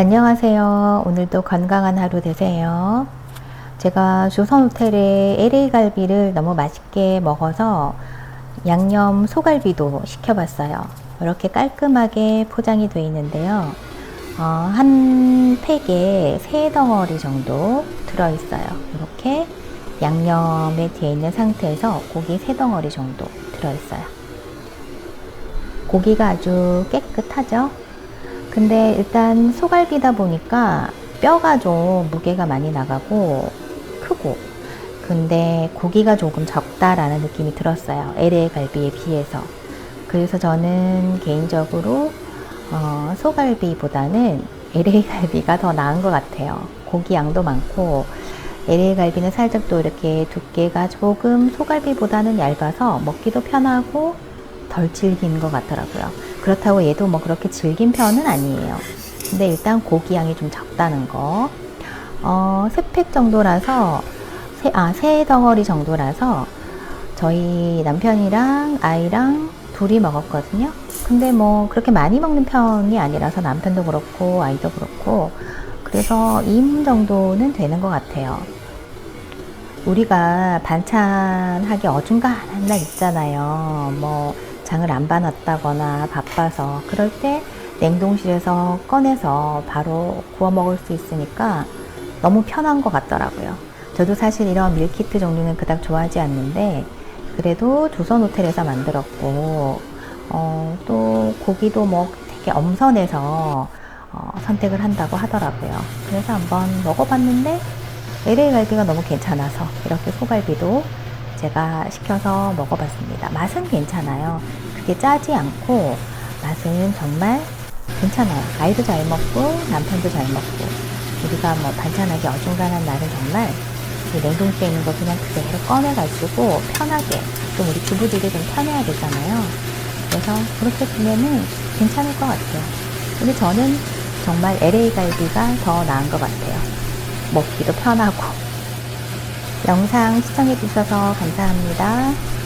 안녕하세요. 오늘도 건강한 하루 되세요. 제가 조선 호텔에 LA 갈비를 너무 맛있게 먹어서 양념 소갈비도 시켜봤어요. 이렇게 깔끔하게 포장이 되어 있는데요. 어, 한 팩에 세 덩어리 정도 들어있어요. 이렇게 양념에 되어 있는 상태에서 고기 세 덩어리 정도 들어있어요. 고기가 아주 깨끗하죠? 근데 일단 소갈비다 보니까 뼈가 좀 무게가 많이 나가고 크고 근데 고기가 조금 적다라는 느낌이 들었어요. LA 갈비에 비해서. 그래서 저는 개인적으로 어, 소갈비보다는 LA 갈비가 더 나은 것 같아요. 고기 양도 많고 LA 갈비는 살짝 또 이렇게 두께가 조금 소갈비보다는 얇아서 먹기도 편하고 덜 질긴 것 같더라고요. 그렇다고 얘도 뭐 그렇게 질긴 편은 아니에요. 근데 일단 고기 양이 좀 적다는 거. 어, 세팩 정도라서, 세, 아, 세 덩어리 정도라서 저희 남편이랑 아이랑 둘이 먹었거든요. 근데 뭐 그렇게 많이 먹는 편이 아니라서 남편도 그렇고 아이도 그렇고 그래서 2인 정도는 되는 것 같아요. 우리가 반찬 하기 어중간한 날 있잖아요. 뭐 장을 안 봐놨다거나 바빠서 그럴 때 냉동실에서 꺼내서 바로 구워 먹을 수 있으니까 너무 편한 것 같더라고요. 저도 사실 이런 밀키트 종류는 그닥 좋아하지 않는데 그래도 조선 호텔에서 만들었고 어, 또 고기도 뭐 되게 엄선해서 어, 선택을 한다고 하더라고요. 그래서 한번 먹어봤는데 LA 갈비가 너무 괜찮아서 이렇게 소갈비도 제가 시켜서 먹어봤습니다. 맛은 괜찮아요. 그게 짜지 않고 맛은 정말 괜찮아요. 아이도 잘 먹고 남편도 잘 먹고 우리가 뭐 반찬하기 어중간한 날은 정말 그 냉동실에 있는 거 그냥 그대로 꺼내가지고 편하게 좀 우리 주부들이 좀 편해야 되잖아요. 그래서 그렇게 보면은 괜찮을 것 같아요. 근데 저는 정말 LA 갈비가 더 나은 것 같아요. 먹기도 편하고. 영상 시청해주셔서 감사합니다.